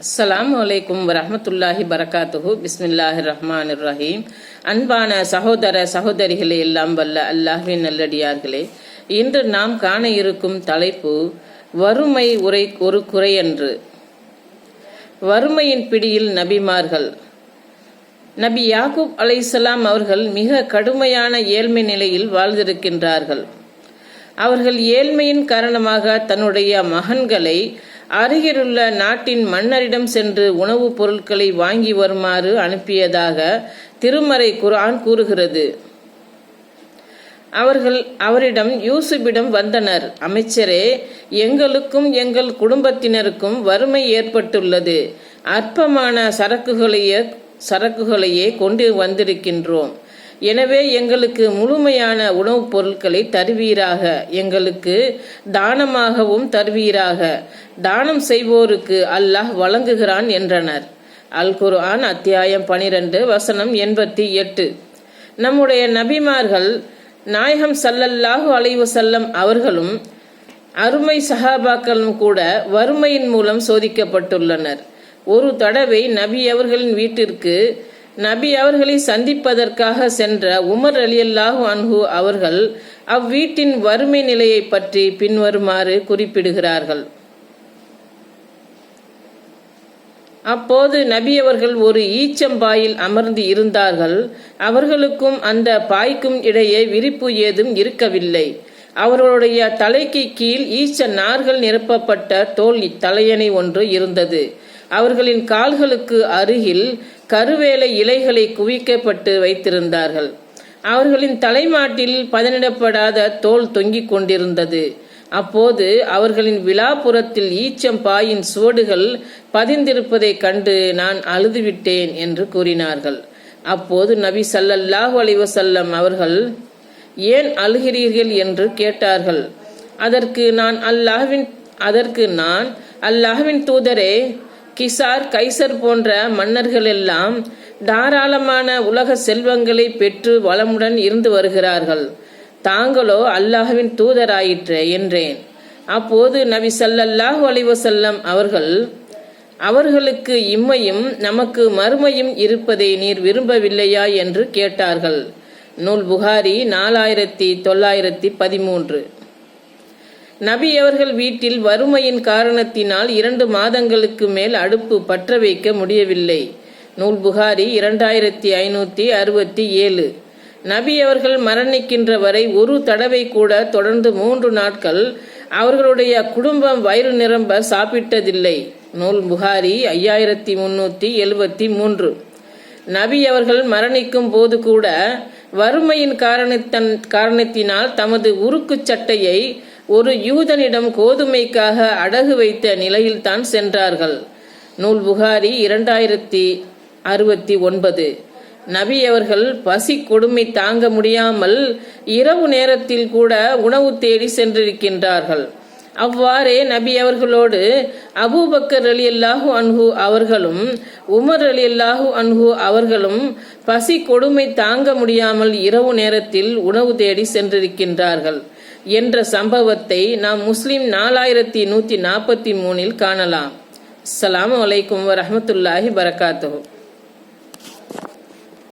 அஸ்லாம் வலைக்கும் வரமத்துல்லாஹி பரகாத்துஹு பிஸ்மில்லாஹி ரஹ்மான் ரஹீம் அன்பான சகோதர சகோதரிகளே எல்லாம் வல்ல அல்லாஹின் நல்லடியார்களே இன்று நாம் காண இருக்கும் தலைப்பு வறுமை உரை ஒரு குறையன்று. வறுமையின் பிடியில் நபிமார்கள். நபி யாகூப் அலைசலாம் அவர்கள் மிக கடுமையான ஏழ்மை நிலையில் வாழ்ந்திருக்கின்றார்கள். அவர்கள் ஏழ்மையின் காரணமாக தன்னுடைய மகன்களை அருகிலுள்ள நாட்டின் மன்னரிடம் சென்று உணவுப் பொருட்களை வாங்கி வருமாறு அனுப்பியதாக திருமறை குர்ஆன் கூறுகிறது. அவர்கள் அவரிடம் யூசுப்பிடம் வந்தனர். அமைச்சரே எங்களுக்கும் எங்கள் குடும்பத்தினருக்கும் வறுமை ஏற்பட்டுள்ளது. அற்பமான சரக்குகளையே சரக்குகளையே கொண்டு வந்திருக்கின்றோம். எனவே எங்களுக்கு முழுமையான உணவுப் பொருட்களை தருவீராக. எங்களுக்கு தானமாகவும் தருவீராக. தானம் செய்வோருக்கு அல்லாஹ் வழங்குகிறான் என்றனர். அல் குர்ஆன் அத்தியாயம் பனிரெண்டு வசனம் எண்பத்தி எட்டு. நம்முடைய நபிமார்கள் நாயகம் சல்லல்லாஹு அலைவசல்லம் அவர்களும் அருமை சஹாபாக்களும் கூட வறுமையின் மூலம் சோதிக்கப்பட்டுள்ளனர். ஒரு தடவை நபி அவர்களின் வீட்டிற்கு நபி அவர்களை சந்திப்பதற்காக சென்ற உமர் அலியல்லாஹு அன்ஹு அவர்கள் அவ்வீட்டின் வறுமை நிலையை பற்றி பின்வருமாறு குறிப்பிடுகிறார்கள். அப்போது நபி அவர்கள் ஒரு ஈச்சம்பாயில் அமர்ந்து இருந்தார்கள். அவர்களுக்கும் அந்த பாய்க்கும் இடையே விரிப்பு ஏதும் இருக்கவில்லை. அவர்களுடைய தலைக்கு கீழ் ஈச்ச நார்கள் நிரப்பப்பட்ட தோல் தலையணை ஒன்று இருந்தது. அவர்களின் கால்களுக்கு அருகில் கருவேலை இலைகளை குவிக்கப்பட்டு வைத்திருந்தார்கள். அவர்களின் தலைமாட்டில் பதனிடப்படாத தோல் தொங்கிக் கொண்டிருந்தது. அப்போது அவர்களின் விழாப்புறத்தில் ஈச்சம் பாயின் சுவடுகள் பதிந்திருப்பதைக் கண்டு நான் அழுதுவிட்டேன் என்று கூறினார்கள். அப்போது நபி சல்லல்லாஹு அலைவசல்லம் அவர்கள் ஏன் அழுகிறீர்கள்? என்று கேட்டார்கள். அதற்கு நான் அல்லாஹ்வின் அதற்கு நான் அல்லாஹ்வின் தூதரே கிசார் கைசர் போன்ற மன்னர்கள் எல்லாம் தாராளமான உலக செல்வங்களை பெற்று வளமுடன் இருந்து வருகிறார்கள். தாங்களோ அல்லாஹுவின் தூதராயிற்று என்றேன். அப்போது நபி சல்லல்லாஹு அலிவசல்லம் அவர்கள் அவர்களுக்கு இம்மையும் நமக்கு மறுமையும் இருப்பதை நீர் விரும்பவில்லையா? என்று கேட்டார்கள். நூல் புகாரி நாலாயிரத்தி தொள்ளாயிரத்தி பதிமூன்று. நபி அவர்கள் வீட்டில் வறுமையின் காரணத்தினால் இரண்டு மாதங்களுக்கு மேல் அடுப்பு பற்ற வைக்க முடியவில்லை. நூல் புகாரி இரண்டாயிரத்தி ஐநூற்றி அறுபத்தி ஏழு. நபி அவர்கள் மரணிக்கின்ற வரை ஒரு தடவை கூட தொடர்ந்து மூன்று நாட்கள் அவர்களுடைய குடும்பம் வயிறு நிரம்ப சாப்பிட்டதில்லை. நூல் புகாரி ஐயாயிரத்தி முன்னூற்றி எழுபத்தி மூன்று. நபி அவர்கள் மரணிக்கும் போது கூட வறுமையின் காரணத்தன் காரணத்தினால் தமது உருக்கு சட்டையை ஒரு யூதனிடம் கோதுமைக்காக அடகு வைத்த நிலையில்தான் சென்றார்கள். நூல் புகாரி இரண்டாயிரத்தி அறுபத்தி ஒன்பது. நபி அவர்கள் பசி கொடுமை தாங்க முடியாமல் இரவு நேரத்தில் கூட உணவு தேடி சென்றிருக்கின்றார்கள். அவ்வாறே நபி அவர்களோடு அபூபக்கர் அலி அல்லாஹூ அன்ஹு அவர்களும் உமர் அலி அல்லாஹூ அன்ஹு அவர்களும் பசி கொடுமை தாங்க முடியாமல் இரவு நேரத்தில் உணவு தேடி சென்றிருக்கின்றார்கள். என்ற சம்பவத்தை நாம் முஸ்லிம் நாலாயிரத்தி நூற்றி நாற்பத்தி மூணில் காணலாம். அஸ்லாம் வலைக்கம் வரமத்துல்லாஹி வரகாத்து